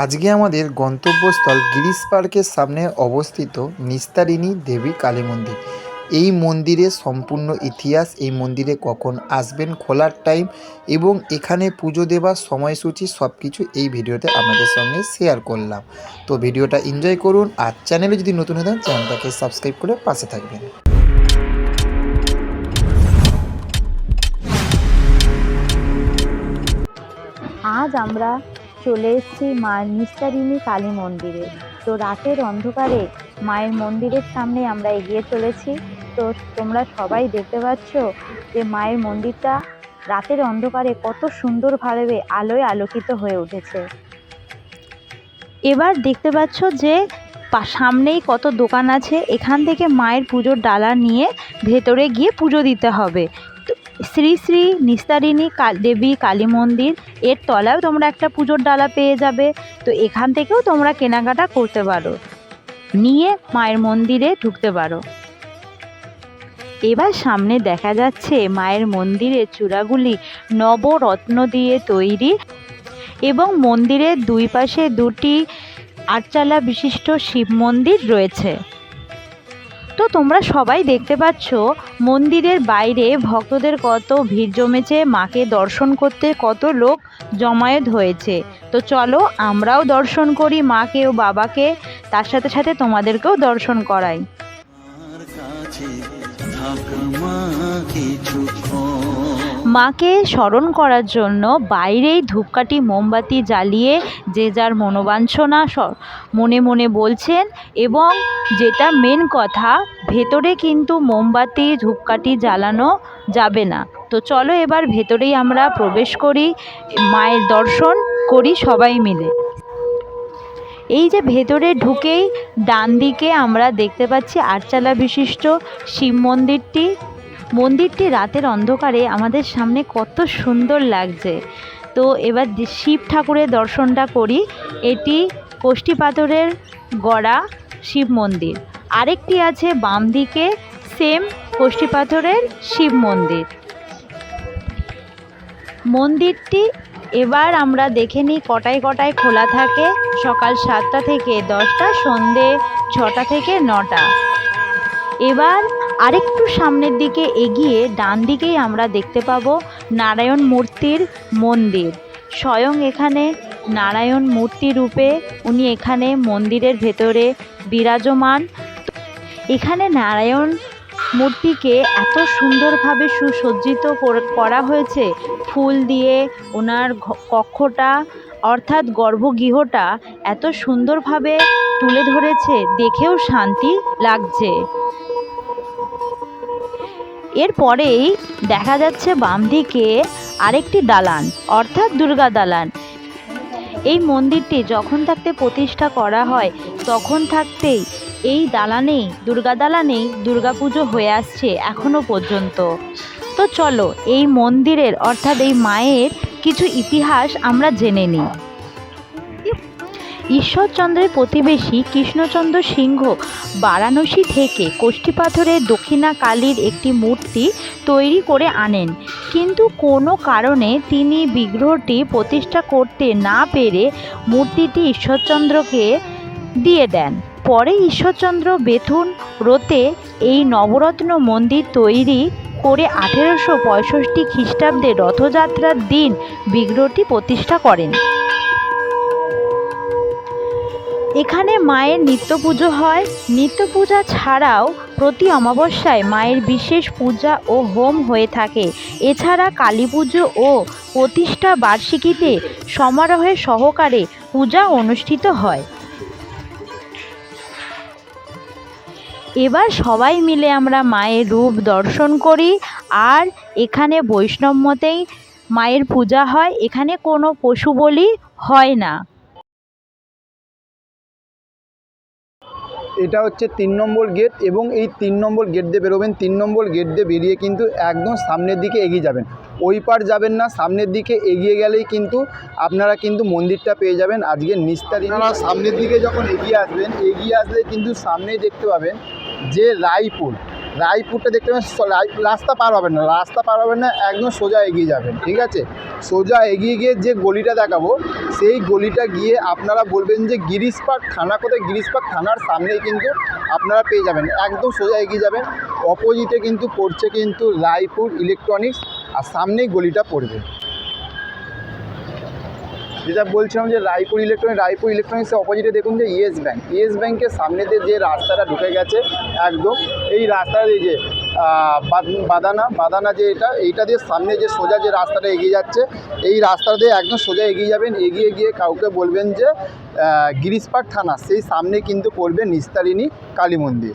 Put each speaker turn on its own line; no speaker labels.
আজকে আমাদের গন্তব্যস্থল গিরিশ পার্কের সামনে অবস্থিত নিস্তারিণী দেবী কালী মন্দির। এই মন্দিরের সম্পূর্ণ ইতিহাস, এই মন্দিরে কখন আসবেন খোলার টাইম এবং এখানে পুজো দেওয়ার সময়সূচি সব কিছু এই ভিডিওতে আপনাদের সঙ্গে শেয়ার করলাম। তো ভিডিওটা এনজয় করুন আর চ্যানেলে যদি নতুন থাকেন চ্যানেলটাকে সাবস্ক্রাইব করে পাশে থাকবেন।
আজ আমরা চলে এসেছি মা নিস্তারিণী কালী মন্দিরে। তো রাতের অন্ধকারে মায়ের মন্দিরের সামনে আমরা এগিয়ে চলেছি। তো তোমরা সবাই দেখতে পাচ্ছ যে মায়ের মন্দিরটা রাতের অন্ধকারে কত সুন্দরভাবে আলোয় আলোকিত হয়ে উঠেছে। এবার দেখতে পাচ্ছ যে সামনেই কত দোকান আছে। এখান থেকে মায়ের পুজোর ডালা নিয়ে ভেতরে গিয়ে পুজো দিতে হবে। শ্রী শ্রী নিস্তারিণী দেবী কালী মন্দির, এর তলায়ও তোমরা একটা পুজোর ডালা পেয়ে যাবে। তো এখান থেকেও তোমরা কেনাকাটা করতে পারো। নিয়ে মায়ের মন্দিরে ঢুকতে পারো। এবার সামনে দেখা যাচ্ছে মায়ের মন্দিরের চূড়াগুলি নবরত্ন দিয়ে তৈরি এবং মন্দিরের দুই পাশে দুটি আটচালা বিশিষ্ট শিব মন্দির রয়েছে। তো তোমরা সবাই দেখতে পাচ্ছ, মন্দিরের বাইরে ভক্তদের কত ভিড় জমেছে, মাকে দর্শন করতে কত লোক জমায়েত হয়েছে। তো চলো আমরাও দর্শন করি মাকে ও বাবাকে, তার সাথে সাথে তোমাদেরকেও দর্শন করাই। মাকে স্মরণ করার জন্য বাইরেই ধূপকাঠি, মোমবাতি জ্বালিয়ে যে যার মনোবাঞ্ছনা মনে মনে বলছেন এবং যেটা মেন কথা, ভেতরে কিন্তু মোমবাতি, ধূপকাঠি জ্বালানো যাবে না। তো চলো এবার ভেতরেই আমরা প্রবেশ করি, মায়ের দর্শন করি সবাই মিলে। এই যে ভেতরে ঢুকেই ডান দিকে আমরা দেখতে পাচ্ছি আটচালা বিশিষ্ট শিব মন্দিরটি। মন্দিরটি রাতের অন্ধকারে আমাদের সামনে কত সুন্দর লাগছে। তো এবার শিব ঠাকুরের দর্শনটা করি। এটি কোষ্ঠী পাথরের গড়া। শিব মন্দির। আরেকটি আছে বাম দিকে সেম পাথরের শিব মন্দির। মন্দিরটি এবার আমরা দেখে নিই কটায় কটায় খোলা থাকে। সকাল সাতটা থেকে দশটা, সন্ধে ছটা থেকে নটা। এবার আরেকটু সামনের দিকে এগিয়ে ডান দিকেই আমরা দেখতে পাবো নারায়ণ মূর্তির মন্দির। স্বয়ং এখানে নারায়ণ মূর্তি রূপে উনি এখানে মন্দিরের ভেতরে বিরাজমান। এখানে নারায়ণ মূর্তিকে এত সুন্দরভাবে সুসজ্জিত করা হয়েছে। ফুল দিয়ে ওনার কক্ষটা অর্থাৎ গর্ভগৃহটা এত সুন্দরভাবে তুলে ধরেছে, দেখেও শান্তি লাগছে। এরপরেই দেখা যাচ্ছে বাম দিকে আরেকটি দালান, অর্থাৎ দুর্গা দালান। এই মন্দিরটি যখন থাকতে প্রতিষ্ঠা করা হয়, তখন থাকতেই এই দালানেই, দুর্গা দালানেই দুর্গাপুজো হয়ে আসছে এখনও পর্যন্ত। তো চলো, এই মন্দিরের অর্থাৎ এই মায়ের কিছু ইতিহাস আমরা জেনে নিই। ঈশ্বরচন্দ্রের প্রতিবেশী কৃষ্ণচন্দ্র সিংহ বারাণসী থেকে কোষ্ঠী পাথরের দক্ষিণা কালীর একটি মূর্তি তৈরি করে আনেন। কিন্তু কোনো কারণে তিনি বিগ্রহটি প্রতিষ্ঠা করতে না পেরে মূর্তিটি ঈশ্বরচন্দ্রকে দিয়ে দেন। পরে ঈশ্বরচন্দ্র বেথুন রোতে এই নবরত্ন মন্দির তৈরি করে আঠেরোশো পঁয়ষট্টি খ্রিস্টাব্দে রথযাত্রার দিন বিগ্রহটি প্রতিষ্ঠা করেন। এখানে মায়ের নিত্য পুজো হয়। নিত্য পূজা ছাড়াও প্রতি অমাবস্যায় মায়ের বিশেষ পূজা ও হোম হয়ে থাকে। এছাড়া কালী পুজো ও প্রতিষ্ঠা বার্ষিকীতে সমারোহে সহকারে পূজা অনুষ্ঠিত হয়। এবার সবাই মিলে আমরা মায়ের রূপ দর্শন করি আর এখানে বৈষ্ণব মতেই মায়ের পূজা হয়। এখানে কোনো পশু বলি হয় না।
এটা হচ্ছে তিন নম্বর গেট এবং এই তিন নম্বর গেট দিয়ে বেরোবেন, তিন নম্বর গেট দিয়ে বেরিয়ে কিন্তু একদম সামনের দিকে এগিয়ে যাবেন। ওই পার যাবেন না, সামনের দিকে এগিয়ে গেলেই কিন্তু আপনারা কিন্তু মন্দিরটা পেয়ে যাবেন। আজকে নিস্তারি আপনারা সামনের দিকে যখন এগিয়ে আসবেন, এগিয়ে আসলে কিন্তু সামনেই দেখতে পাবেন যে রায়পুর। রায়পুরটা দেখতে পাবেন রাস্তা পার হবেন না, রাস্তা পার হবেন না, একদম সোজা এগিয়ে যাবেন, ঠিক আছে? সোজা এগিয়ে গিয়ে যে গলিটা দেখাবো, সেই গলিটা গিয়ে আপনারা বলবেন যে গিরিশ পার্ক থানা কোথায়? গিরিশ পার্ক থানার সামনেই কিন্তু আপনারা পেয়ে যাবেন, একদম সোজা এগিয়ে যাবেন অপোজিটে কিন্তু পড়ছে কিন্তু রায়পুর ইলেকট্রনিক্স আর সামনেই গলিটা পড়বে। যেটা বলছিলাম যে রায়পুর ইলেকট্রনিক রায়পুর ইলেকট্রনিক্সের অপোজিটে দেখুন যে ইয়েস ব্যাঙ্ক ইয়েস ব্যাঙ্কের সামনে দিয়ে যে রাস্তাটা ঢুকে গেছে একদম এই রাস্তা দিয়ে যে বাদ- বাদানা বাদানা যে এটা এইটা দিয়ে সামনে যে সোজা যে রাস্তাটা এগিয়ে যাচ্ছে এই রাস্তা দিয়ে একদম সোজা এগিয়ে যাবেন এগিয়ে গিয়ে কাউকে বলবেন যে আহ, গিরিশ পার্ক থানা সেই সামনে কিন্তু পড়বে নিস্তারিণী কালী মন্দির।